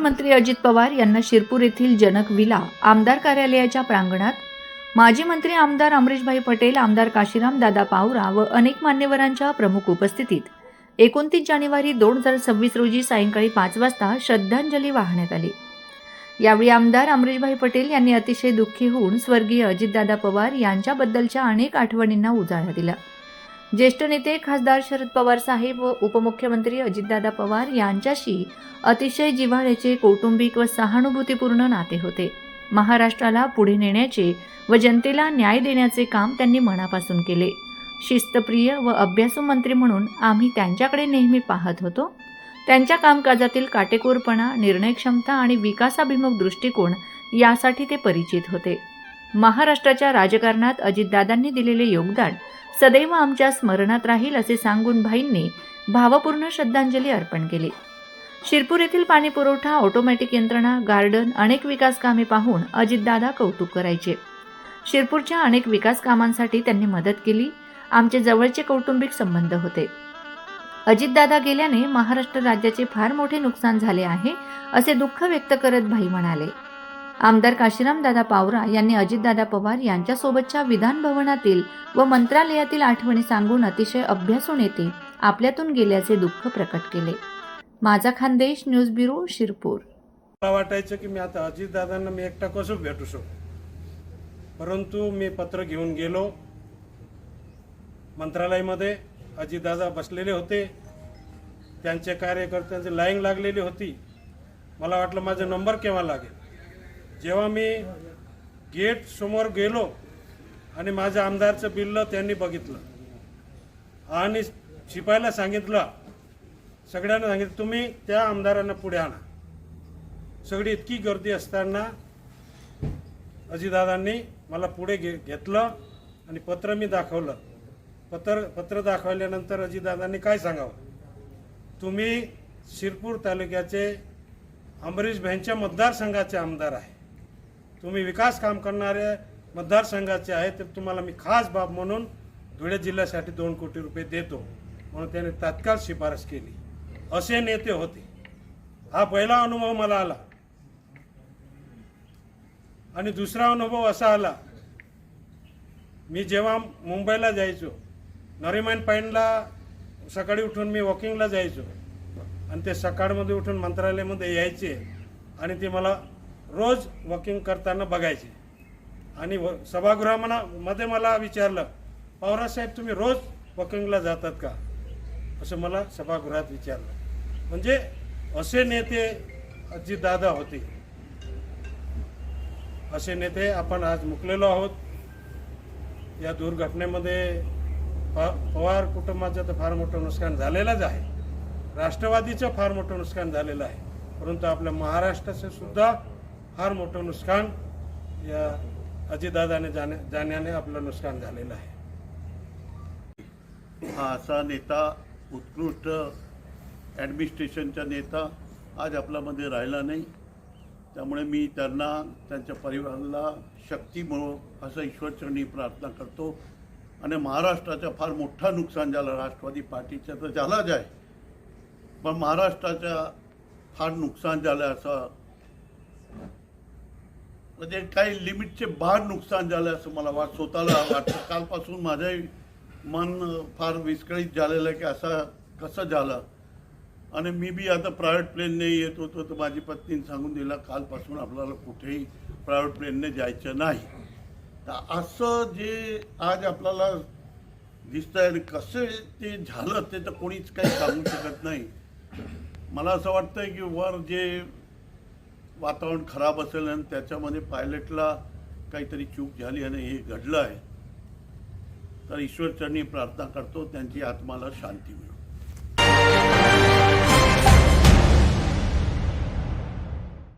उपमुख्यमंत्री अजित पवार यांना शिरपूर येथील जनक विला आमदार कार्यालयाच्या प्रांगणात माजी मंत्री आमदार अमरीशभाई पटेल आमदार काशीराम दादा पावरा व अनेक मान्यवरांच्या प्रमुख उपस्थितीत एकोणतीस जानेवारी दोन हजार सव्वीस रोजी सायंकाळी पाच वाजता श्रद्धांजली वाहण्यात आली. यावेळी आमदार अमरीशभाई पटेल यांनी अतिशय दुःखी होऊन स्वर्गीय अजितदादा पवार यांच्याबद्दलच्या अनेक आठवणींना उजाळा दिला. ज्येष्ठ नेते खासदार शरद पवार साहेब व उपमुख्यमंत्री अजितदादा पवार यांच्याशी अतिशय जिव्हाळ्याचे कौटुंबिक व सहानुभूतीपूर्ण नाते होते. महाराष्ट्राला पुढे नेण्याचे व जनतेला न्याय देण्याचे काम त्यांनी मनापासून केले. शिस्तप्रिय व अभ्यासू मंत्री म्हणून आम्ही त्यांच्याकडे नेहमी पाहत होतो. त्यांच्या कामकाजातील काटेकोरपणा निर्णयक्षमता आणि विकासाभिमुख दृष्टिकोन यासाठी ते परिचित होते. महाराष्ट्राच्या राजकारणात अजितदादांनी दिलेले योगदान सदैव आमच्या स्मरणात राहील असे सांगून भाईंनी भावपूर्ण श्रद्धांजली अर्पण केली. शिरपूर येथील पाणी पुरवठा ऑटोमॅटिक यंत्रणा गार्डन अनेक विकास कामे पाहून अजितदादा कौतुक करायचे. शिरपूरच्या अनेक विकास कामांसाठी त्यांनी मदत केली. आमचे जवळचे कौटुंबिक संबंध होते. अजितदादा गेल्याने महाराष्ट्र राज्याचे फार मोठे नुकसान झाले आहे असे दुःख व्यक्त करत भाई म्हणाले. आमदार काशीरामदादा पावरा यांनी अजितदादा पवार यांच्यासोबतच्या विधान भवनातील व मंत्रालयातील आठवणी सांगून अतिशय अभ्यासून येते आपल्यातून गेल्याचे दुःख प्रकट केले. माझा खानदेश न्यूज ब्युरो शिरपूर. मला वाटायचं की मी आता अजितदादांना मी एकटा कसं भेटू शकतो परंतु मी पत्र घेऊन गेलो. मंत्रालयामध्ये अजितदादा बसलेले होते. त्यांचे कार्यकर्त्यांची लाईन लागलेली होती. मला वाटलं माझा नंबर केव्हा लागेल? जेव्हा मी गेट समोर गेलो आणि माझ्या आमदारचं बिल्ल त्यांनी बघितलं आणि शिपायला सांगितलं सगळ्यांना सांगितलं तुम्ही त्या आमदारांना पुढे आणा. सगळी इतकी गर्दी असताना अजितदादांनी मला पुढे घे घेतलं आणि पत्र मी दाखवलं. पत्र पत्र दाखवल्यानंतर अजितदादांनी काय सांगावं? तुम्ही शिरपूर तालुक्याचे अमरीश भ्यांच्या मतदारसंघाचे आमदार आहे. तुम्ही विकास काम करणारे मतदारसंघाचे आहे तर तुम्हाला मी खास बाब म्हणून धुळे जिल्ह्यासाठी दोन कोटी रुपये देतो. म्हणून त्याने तात्काळ शिफारस केली. असे नेते होते. हा पहिला अनुभव मला आला. आणि दुसरा अनुभव असा आला. मी जेव्हा मुंबईला जायचो नरिमॅन पॉईंटला सकाळी उठून मी वॉकिंगला जायचो. आणि ते सकाळमध्ये उठून मंत्रालयामध्ये यायचे. आणि ते मला रोज वॉकिंग करताना बघायचे. आणि व सभागृहामना मध्ये मला विचारलं पवारसाहेब तुम्ही रोज वॉकिंगला जातात का? असं मला सभागृहात विचारलं. म्हणजे असे नेते अजितदादा होते. असे नेते आपण आज मुकलेलो आहोत. या दुर्घटनेमध्ये प- पवार कुटुंबाचं तर फार मोठं नुकसान झालेलंच आहे. राष्ट्रवादीचं फार मोठं नुकसान झालेलं आहे. परंतु आपल्या महाराष्ट्राचं सुद्धा फार मोठं नुकसान या अजितदादाने जाण्या जाण्याने आपलं नुकसान झालेलं आहे. हा असा नेता उत्कृष्ट ॲडमिनिस्ट्रेशनचा नेता आज आपल्यामध्ये राहिला नाही. त्यामुळे मी त्यांना त्यांच्या परिवाराला शक्ती मिळो असं ईश्वरचरणी प्रार्थना करतो. आणि महाराष्ट्राचं फार मोठा नुकसान झालं राष्ट्रवादी पार्टीचं तर झालाच आहे. पण महाराष्ट्राच्या फार नुकसान झालं असं म्हणजे काही लिमिटचे बाहेर नुकसान झालं असं मला वाट स्वतःला वाटतं. कालपासून माझंही मन फार विस्कळीत झालेलं आहे की असं कसं झालं. आणि मी बी आता प्रायव्हेट प्लेनने येत होतो तर माझी पत्नीने सांगून दिलं कालपासून आपल्याला कुठेही प्रायव्हेट प्लेनने जायचं नाही. तर असं जे आज आपल्याला दिसतंय आणि कसं ते झालं ते तर कोणीच काही सांगू शकत नाही. मला असं वाटतंय की वर जे वातावरण खराब असेल आणि त्याच्यामध्ये पायलटला काहीतरी चूक झाली आणि हे घडलं आहे तर ईश्वरचरणी प्रार्थना करतो त्यांची आत्माला शांती मिळो.